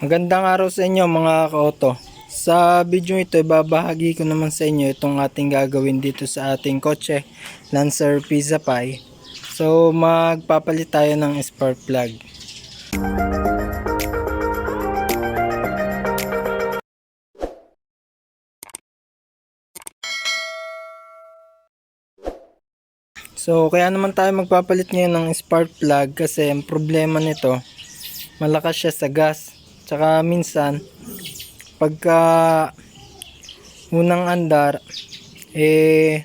Magandang araw sa inyo mga ka-auto. Sa video ito, ibabahagi ko naman sa inyo itong ating gagawin dito sa ating kotse, Lancer Pizza Pie. So, magpapalit tayo ng spark plug. So, kaya naman tayo magpapalit ngayon ng spark plug kasi ang problema nito, malakas siya sa gas. Tsaka minsan, pagka unang andar, eh,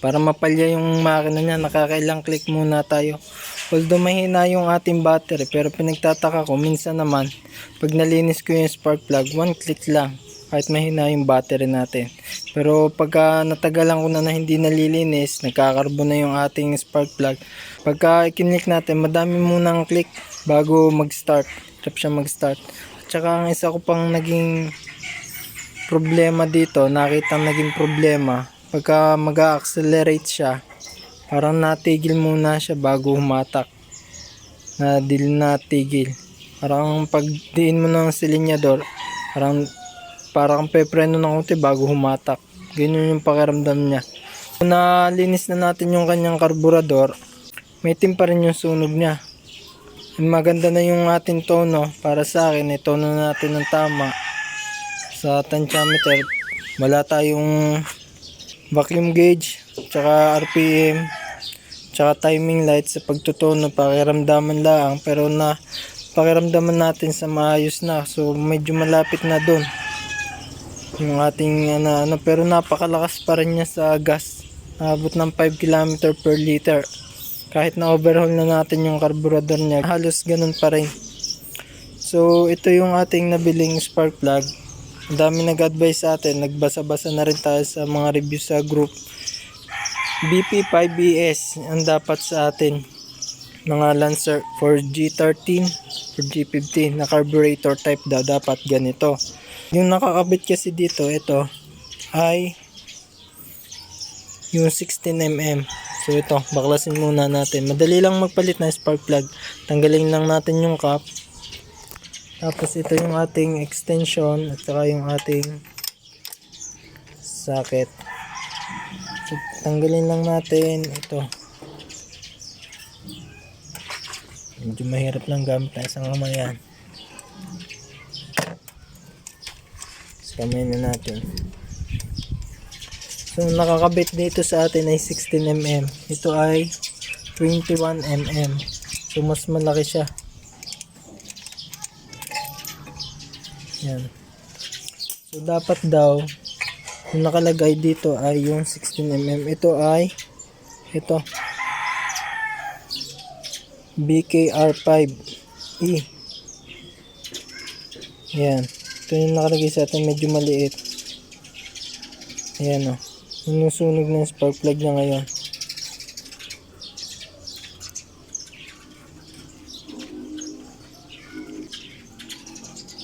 para mapalya yung makina niya, nakakailang click muna tayo. Although mahina yung ating battery, pero pinagtataka ko, minsan naman, pag nalinis ko yung spark plug, one click lang kahit mahina yung battery natin. Pero pagka natagalan ko na na hindi nalilinis, nagkakarbo na yung ating spark plug. Pagka ikinlik natin, madami munang click bago mag-start. Trap siya mag-start. At saka ang isa ko pang naging problema dito, nakita naging problema, pagka mag-accelerate siya, parang natigil muna siya bago humatak. Na dil natigil. Parang pag diin mo ng silinyador, parang parang pepreno ng konti bago humatak. Ganyan yung pakiramdam niya. Kung nalinis na natin yung kanyang karburador, may tim pa rin yung sunog niya. Maganda na yung ating tono para sa akin, itono na natin ng tama sa tensiometer. Wala tayong vacuum gauge, tsaka RPM, tsaka timing light sa pagtutono, pakiramdaman lang. Pero na pakiramdaman natin sa maayos na. So medyo malapit na doon yung ating ano, ano pero napakalakas pa rin niya sa gas. Abot ng 5 km per liter. Kahit na overhaul na natin yung carburetor niya halos ganun pa rin. So ito yung ating nabiling spark plug. Ang dami nag-advise sa atin nagbasa-basa na rin tayo sa mga review sa group. BP5ES ang dapat sa atin. Mga Lancer for G13 for G15 na carburetor type daw dapat ganito yung nakakabit kasi dito, ito, ay yung 16mm. So ito, baklasin muna natin. Madali lang magpalit ng spark plug. Tanggalin lang natin yung cap. Tapos ito yung ating extension at saka yung ating socket. So, tanggalin lang natin ito. Medyo mahirap lang gamit na isang kamay yan. Kamay na natin. So nakakabit dito sa atin ay 16mm ito ay 21mm so mas malaki siya. Yan. So dapat daw yung nakalagay dito ay yung 16mm ito ay ito. BKR5E yan ito yung nakalagay sa atin medyo maliit. Ayan o yung sunog ng spark plug niya ngayon.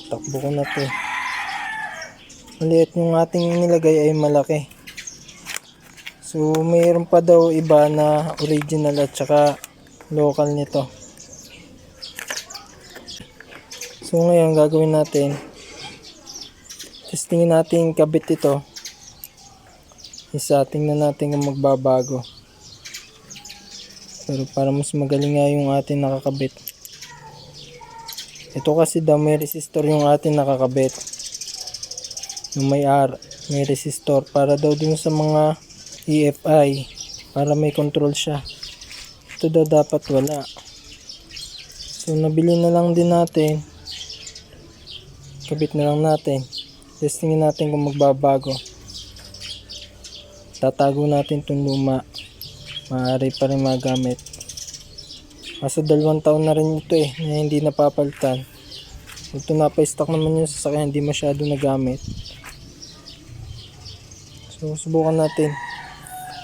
Takbo ko na to. Maliit yung ating nilagay ay malaki. So mayroon pa daw iba na original at saka local nito. So ngayon gagawin natin testingin natin kabit ito. Isa tingnan natin kung magbabago. Pero para mas magaling nga yung ating nakakabit. Ito kasi daw may resistor yung ating nakakabit. Yung may R may resistor. Para daw dun sa mga EFI para may control siya. Ito daw dapat wala. So nabili na lang din natin. Kabit na lang natin testingin natin kung magbabago. Tatago natin itong luma. Maaari pa rin magamit. Kaso dalawang taon na rin ito eh na hindi napapalitan. Ito napa-stock naman yung sasakyan hindi masyado nagamit. So subukan natin.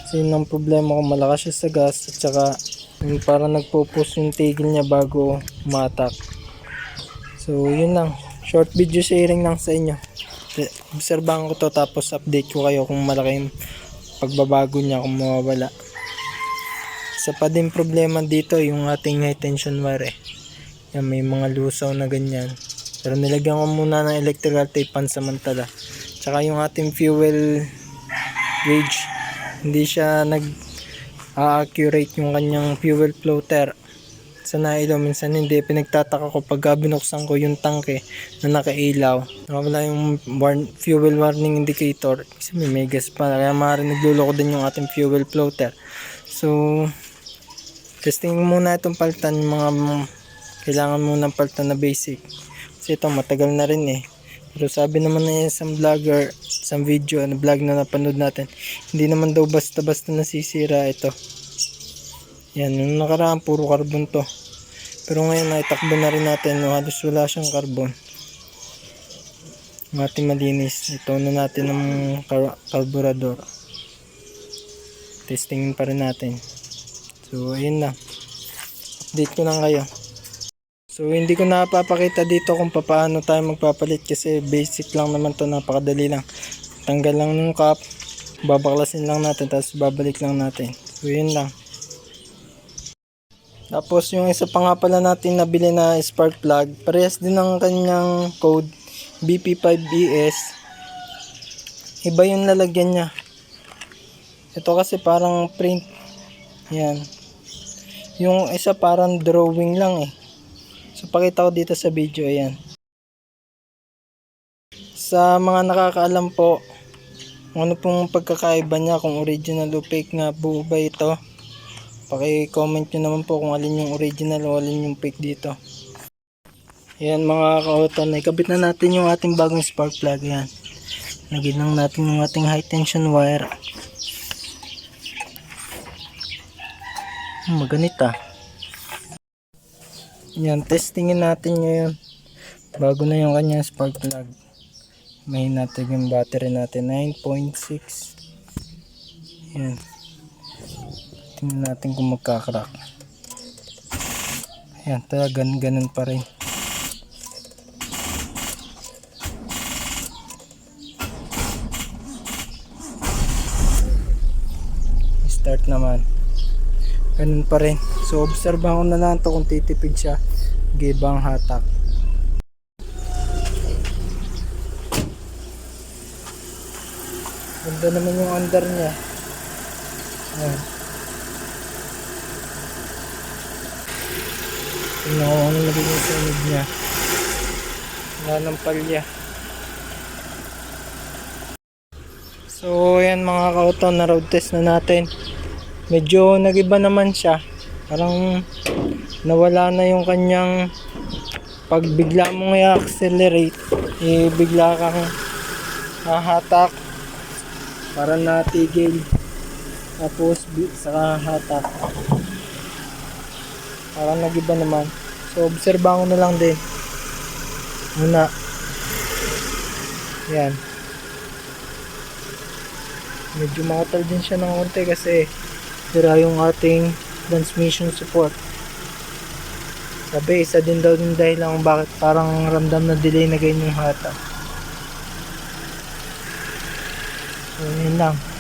Kasi yun ang problema kung malakas siya sa gas at saka yung parang nagpupus yung tigil niya bago umatak. So yun lang. Short video sharing lang sa inyo obserbahan ko to tapos update ko kayo kung malaking pagbabago niya kung mawawala isa pa din problema dito yung ating high tension wire eh. Yan, may mga lusaw na ganyan Pero nilagyan ko muna ng electrical tape pansamantala. Tsaka yung ating fuel gauge, hindi siya nag accurate yung kanyang fuel floater sa nailaw minsan hindi pinagtataka ko pag binuksan ko yung tangke na nakailaw. Nakawala yung warn, fuel warning indicator. Kasi may may gas pa kaya maaaring nagluloko din yung ating fuel floater. So testing muna itong palitan yung mga mm, kailangan muna palitan na basic. Kasi ito matagal na rin eh. Pero sabi naman na isang vlogger isang video na vlog na napanood natin hindi naman daw basta basta nasisira ito. Yan yung nakaraan puro carbon to pero ngayon naitakbo na rin natin no, halos wala siyang carbon ang ating malinis ito na natin ng kar- carburetor testing pa rin natin. So ayun na. Update ko lang kayo. So hindi ko napapakita dito kung paano tayo magpapalit kasi basic lang naman to napakadali lang. Tanggal lang ng cap babaklasin lang natin tapos babalik lang natin. So yun lang tapos yung isa pa nga pala natin nabili na spark plug, parehas din ng kanyang code BP5ES. Iba yung lalagyan niya. Ito kasi parang print. Yan. Yung isa parang drawing lang eh. So pakita ko dito sa video, ayan. Sa mga nakakaalam po, ano pong pagkakaiba niya, kung original o fake nga buo ba ito. Paki-comment nyo naman po kung alin yung original o alin yung fake dito. Ayan mga kautan, ikabit na natin yung ating bagong spark plug. Ayan. Lagyan lang natin yung ating high tension wire. Hmm, Maganit ah. Ayan, testingin natin ngayon. Bago na yung kanyang spark plug. May natin yung battery natin 9.6. Ayan. Tingnan natin kung magkakrak. Ayan, talaga ganun, ganun pa rin. Start naman. Ganun pa rin. So, obserbahan ko na lang to kung titipid siya. Gibang hatak. Ganda naman yung under niya. Ayan. Tingnan ko ano nagiging sunog niya. Wala ng palya. So, ayan mga kauton, na road test na natin. Medyo nagiba naman siya. Parang nawala na yung kanyang pag bigla mong i-accelerate, eh, bigla kang hahatak para natigil. Tapos, saka hatak. Parang nagiba naman. So, obserbahan ko na lang din. Muna. Yan. Medyo makatal din siya ng konti kasi sira yung ating transmission support. Sabi, isa din daw din dahil lang bakit parang ramdam na delay na ganyan yung hata. So, yun lang.